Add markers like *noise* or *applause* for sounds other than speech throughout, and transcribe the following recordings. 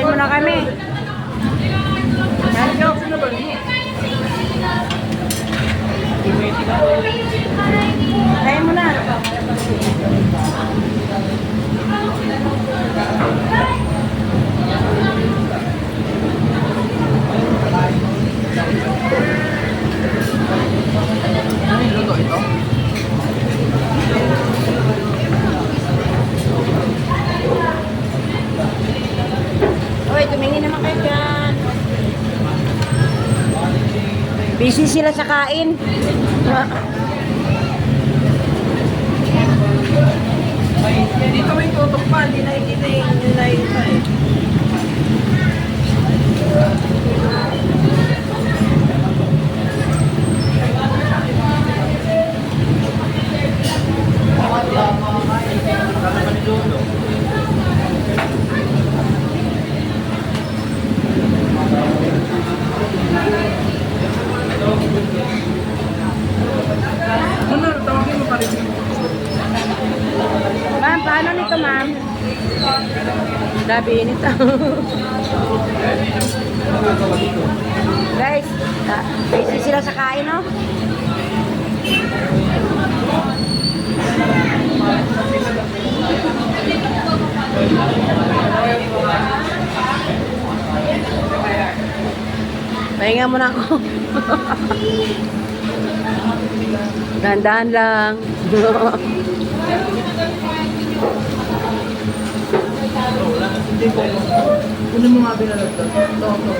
Kain mo na kami. Yan, Jo. Kain mo na. Ano yung luto ito? Uy, tumingin naman kayo dyan. Busy sila sa kain. Dito may tutok pa, hindi nakikita yung Ma'am, paano nito, ma'am? Nito. Guys, ah, busy sila sa kain, no? Pahinga muna ako. *laughs* Dahan-dahan lang. *laughs* Kunin mo nga binalagdag. Ito, ito.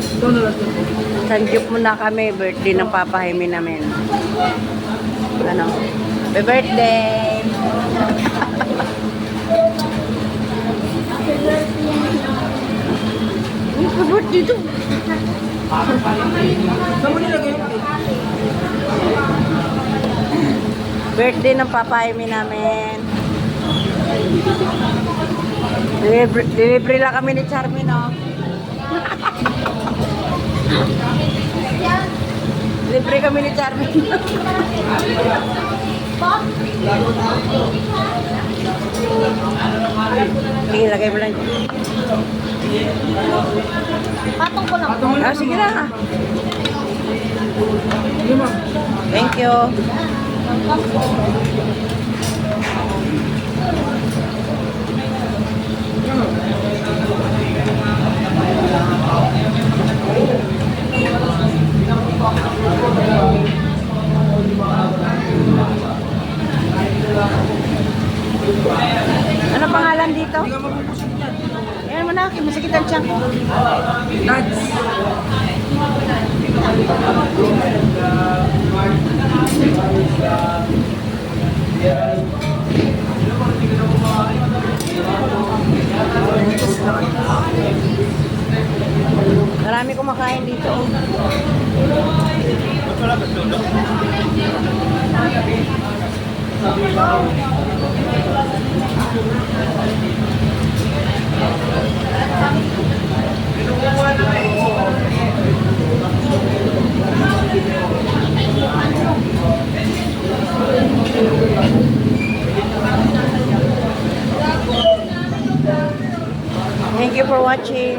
Ito nalagdag ko. Sanjok muna kami, birthday ng Papa Jaime namin. Ano? Happy birthday! Happy birthday to! Saan mo nilagay? Birthday ng Papa Jaime namin. Delivery, delivery lang kami ni Charmy, no? Delivery kami ni Charmy. Sige, lagay mo lang. Patong ko lang. Ah, sige ma'am. Thank you. Ano pangalan dito? Hindi ka mapupusok yan. Yan mo na, masakit ang tiyan. Nuts. Kumakain dito. Thank you for watching.